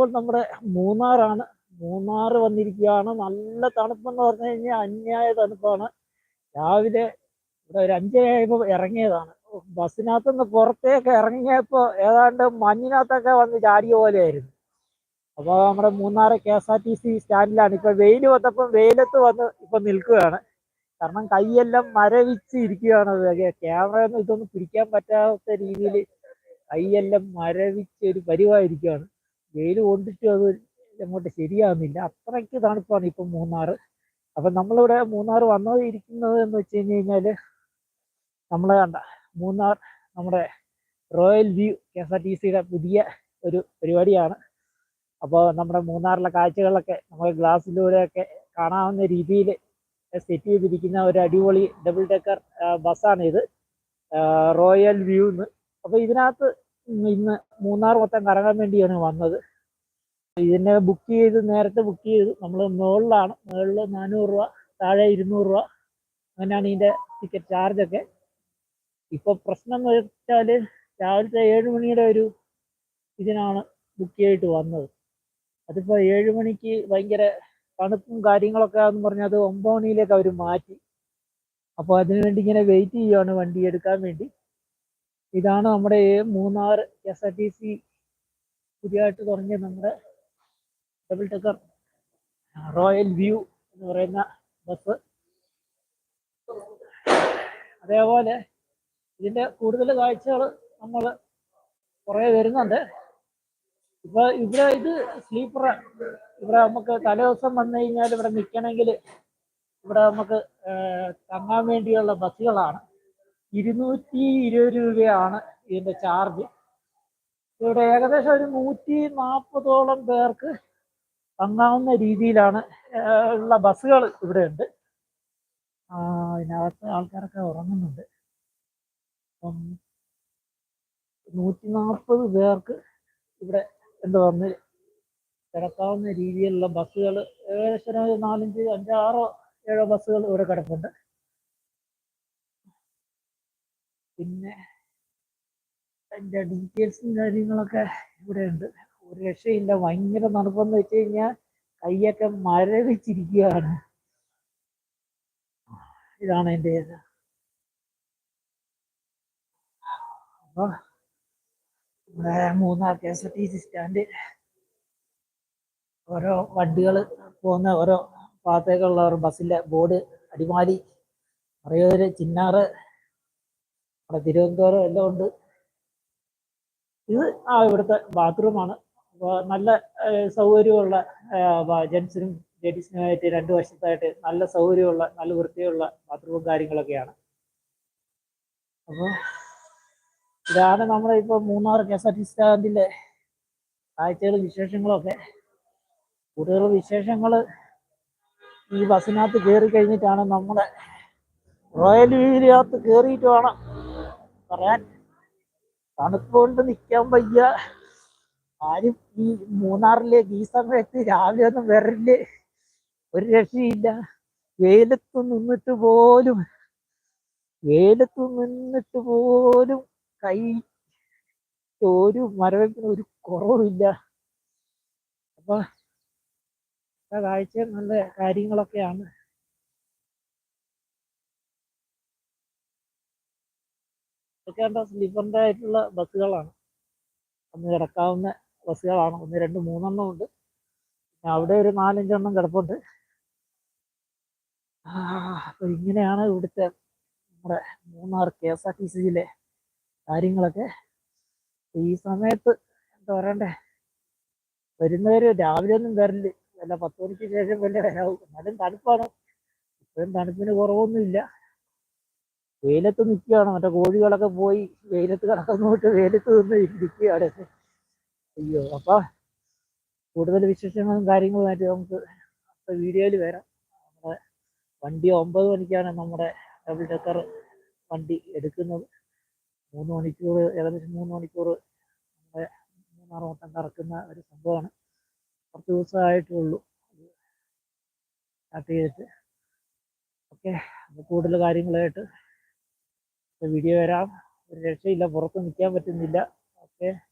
ഇപ്പോൾ നമ്മുടെ മൂന്നാറാണ്. മൂന്നാർ വന്നിരിക്കുകയാണ്. നല്ല തണുപ്പെന്ന് പറഞ്ഞു കഴിഞ്ഞാൽ അന്യായ തണുപ്പാണ്. രാവിലെ ഇവിടെ ഒരു അഞ്ചരയായപ്പോൾ ഇറങ്ങിയതാണ്. ബസ്സിനകത്ത് നിന്ന് പുറത്തേക്ക് ഇറങ്ങിയപ്പോൾ ഏതാണ്ട് മഞ്ഞിനകത്തൊക്കെ വന്ന് ചാടിയ പോലെയായിരുന്നു. അപ്പോൾ നമ്മുടെ Munnar K S R T C സ്റ്റാൻഡിലാണ്. ഇപ്പൊ വെയിൽ വന്നപ്പം വെയിലത്ത് വന്ന് ഇപ്പം നിൽക്കുകയാണ്. കാരണം കൈയെല്ലാം മരവിച്ച് ഇരിക്കുകയാണ്. ക്യാമറയൊന്നും ഇതൊന്നും പിടിക്കാൻ പറ്റാത്ത രീതിയിൽ കൈയെല്ലാം മരവിച്ച് ഒരു പരിവായിരിക്കുകയാണ്. വെയിൽ കൊണ്ടിട്ട് അത് അങ്ങോട്ട് ശരിയാകുന്നില്ല അത്രയ്ക്ക് തണുപ്പാണ് ഇപ്പം മൂന്നാർ അപ്പം നമ്മളിവിടെ മൂന്നാർ വന്നത് ഇരിക്കുന്നത് എന്ന് വെച്ച് കഴിഞ്ഞ് കഴിഞ്ഞാൽ നമ്മളെ കണ്ട മൂന്നാർ നമ്മുടെ royal view K S R T സിയുടെ പുതിയ ഒരു പരിപാടിയാണ്. അപ്പോൾ നമ്മുടെ മൂന്നാറിലെ കാഴ്ചകളൊക്കെ നമ്മൾ ഗ്ലാസ്സിലൂടെയൊക്കെ കാണാവുന്ന രീതിയിൽ സെറ്റ് ചെയ്തിരിക്കുന്ന ഒരു അടിപൊളി ഡബിൾ ഡെക്കർ ബസ്സാണ് ഇത് റോയൽ വ്യൂ എന്ന് അപ്പോൾ ഇതിനകത്ത് ഇന്ന് മൂന്നാർ മൊത്തം കറങ്ങാൻ വേണ്ടിയാണ് വന്നത്. ഇതിനെ ബുക്ക് ചെയ്ത് നേരത്തെ ബുക്ക് ചെയ്ത്. നമ്മൾ മുകളിലാണ്. മുകളിൽ നാനൂറ് രൂപ താഴെ ഇരുന്നൂറ് രൂപ. അങ്ങനെയാണ് ഇതിന്റെ ടിക്കറ്റ് ചാർജൊക്കെ ഇപ്പോൾ പ്രശ്നം എന്ന് വെച്ചാൽ രാവിലത്തെ ഏഴ് മണിയുടെ ഒരു ഇതിനാണ് ബുക്ക് ചെയ്തിട്ട് വന്നത്. അതിപ്പോൾ ഏഴ് മണിക്ക് ഭയങ്കര തണുപ്പും കാര്യങ്ങളൊക്കെ ആണെന്ന് പറഞ്ഞാൽ അത് ഒമ്പത് മണിയിലേക്ക് അവർ മാറ്റി. അപ്പോൾ അതിന് വേണ്ടി ഇങ്ങനെ വെയിറ്റ് ചെയ്യുകയാണ് വണ്ടി എടുക്കാൻ വേണ്ടി. ഇതാണ് നമ്മുടെ Munnar S R T C പുതിയതായിട്ട് തുടങ്ങിയ നമ്മുടെ ഡബിൾ ടെക്കർ റോയൽ വ്യൂ എന്ന് പറയുന്ന ബസ് അതേപോലെ ഇതിന്റെ കൂടുതൽ കാഴ്ചകൾ നമ്മൾ കുറേ വരുന്നുണ്ട്. ഇപ്പൊ ഇവിടെ ഇത് സ്ലീപ്പർ ഇവിടെ നമുക്ക് തലേദിവസം വന്നു കഴിഞ്ഞാൽ ഇവിടെ നിൽക്കണമെങ്കിൽ ഇവിടെ നമുക്ക് തങ്ങാൻ വേണ്ടിയുള്ള ബസ്സുകളാണ്. ഇരുന്നൂറ്റി ഇരുപത് രൂപയാണ് ഇതിന്റെ ചാർജ്. ഇവിടെ ഏകദേശം ഒരു നൂറ്റി നാൽപ്പതോളം പേർക്ക് തങ്ങാവുന്ന രീതിയിലാണ് ഉള്ള ബസ്സുകൾ ഇവിടെ ഉണ്ട്. ഇതിനകത്ത് ആൾക്കാരൊക്കെ ഉറങ്ങുന്നുണ്ട്. അപ്പം നൂറ്റി നാൽപ്പത് പേർക്ക് ഇവിടെ എന്ത് വന്ന് കിടക്കാവുന്ന രീതിയിലുള്ള ബസ്സുകൾ ഏകദേശം ഒരു നാലഞ്ച് അഞ്ചാറോ ഏഴോ ബസ്സുകൾ ഇവിടെ കിടപ്പുണ്ട്. പിന്നെ അതിന്റെ ഡീറ്റെയിൽസും കാര്യങ്ങളൊക്കെ ഇവിടെ ഉണ്ട് ഒരു രക്ഷയില്ല. ഭയങ്കര തണുപ്പെന്ന് വെച്ച് കഴിഞ്ഞാൽ കൈയൊക്കെ മരവിച്ചിരിക്കുകയാണ്. ഇതാണ് എന്റെ അപ്പോൾ Munnar K S R T C stand ഓരോ വണ്ടികൾ പോകുന്ന ഓരോ ഭാഗത്തേക്കുള്ള ഒരു ബസ്സിലെ ബോർഡ് അടിമാലി. മറയൂര് ചിന്നാറ്. നമ്മുടെ തിരുവനന്തപുരം എല്ലാം ഉണ്ട്. ഇത് ആ ഇവിടുത്തെ ബാത്റൂമാണ് നല്ല സൗകര്യമുള്ള ജെൻസിനും ലേഡീസിനുമായിട്ട് രണ്ട് വശത്തായിട്ട് നല്ല സൗകര്യമുള്ള നല്ല വൃത്തിയുള്ള ബാത്റൂമും കാര്യങ്ങളൊക്കെയാണ്. അപ്പോൾ ഇതാണ് നമ്മുടെ ഇപ്പോൾ Munnar K S R T സ്റ്റാൻഡിലെ കാഴ്ചകളും വിശേഷങ്ങളൊക്കെ. കൂടുതൽ വിശേഷങ്ങൾ ഈ ബസ്സിനകത്ത് കയറി കഴിഞ്ഞിട്ടാണ് നമ്മുടെ റോയൽ വ്യൂവിനകത്ത് കയറിയിട്ട് വേണം. പറയാൻ. തണുപ്പുകൊണ്ട് നിൽക്കാൻ വയ്യ. ആരും ഈ മൂന്നാറിലേക്ക് ഈ സമയത്ത് രാവിലെ ഒന്നും വരൽ ഒരു രക്ഷയില്ല. വെയിലത്ത് നിന്നിട്ട് പോലും വെയിലത്ത് നിന്നിട്ട് പോലും കൈ ഒരു മരവിപ്പിന് ഒരു കുറവില്ല അപ്പൊ കാഴ്ച നല്ല കാര്യങ്ങളൊക്കെയാണ്. ഇതൊക്കെ എന്താ സ്ലീപ്പറിന്റെ ആയിട്ടുള്ള ബസ്സുകളാണ്. ഒന്ന് കിടക്കാവുന്ന ബസ്സുകളാണ്. ഒന്ന് രണ്ട് മൂന്നെണ്ണം ഉണ്ട്. അവിടെ ഒരു നാലഞ്ചെണ്ണം കിടപ്പുണ്ട്. അപ്പൊ ഇങ്ങനെയാണ് ഇവിടുത്തെ നമ്മുടെ Munnar K S R T സിയിലെ കാര്യങ്ങളൊക്കെ. ഈ സമയത്ത് എന്താ പറയണ്ടേ? വരുന്നവര് രാവിലെ ഒന്നും വരില്ല വല്ല പത്ത് മണിക്ക് ശേഷം വല്ല വരാവും. എന്നാലും തണുപ്പാണ്. ഇപ്പോഴും തണുപ്പിന് കുറവൊന്നുമില്ല. വെയിലത്ത് നിൽക്കുകയാണ്. മറ്റേ കോഴികളൊക്കെ പോയി വെയിലത്ത് കിടക്കുന്നോട്ട് വെയിലത്ത് നിന്ന് ഇരിക്കുകയാണ്. അയ്യോ അപ്പൊ കൂടുതൽ വിശേഷങ്ങളും കാര്യങ്ങളുമായിട്ട് നമുക്ക് അടുത്ത വീഡിയോയിൽ വരാം. നമ്മുടെ വണ്ടി ഒമ്പത് മണിക്കാണ് നമ്മുടെ ഡബിൾ ഡെക്കർ വണ്ടി എടുക്കുന്നത്. മൂന്ന് മണിക്കൂർ ഏകദേശം മൂന്ന് മണിക്കൂർ നമ്മുടെ മൂന്നാർ മൊത്തം കറക്കുന്ന ഒരു സംഭവമാണ്. കുറച്ച് ദിവസമായിട്ടുള്ളൂ സ്റ്റാർട്ട് ചെയ്തിട്ട്. ഓക്കെ അപ്പോൾ കൂടുതൽ കാര്യങ്ങളായിട്ട് വീഡിയോ വരാം. ഒരു രക്ഷയില്ല പുറത്ത് നിൽക്കാൻ പറ്റുന്നില്ല. ഓക്കെ.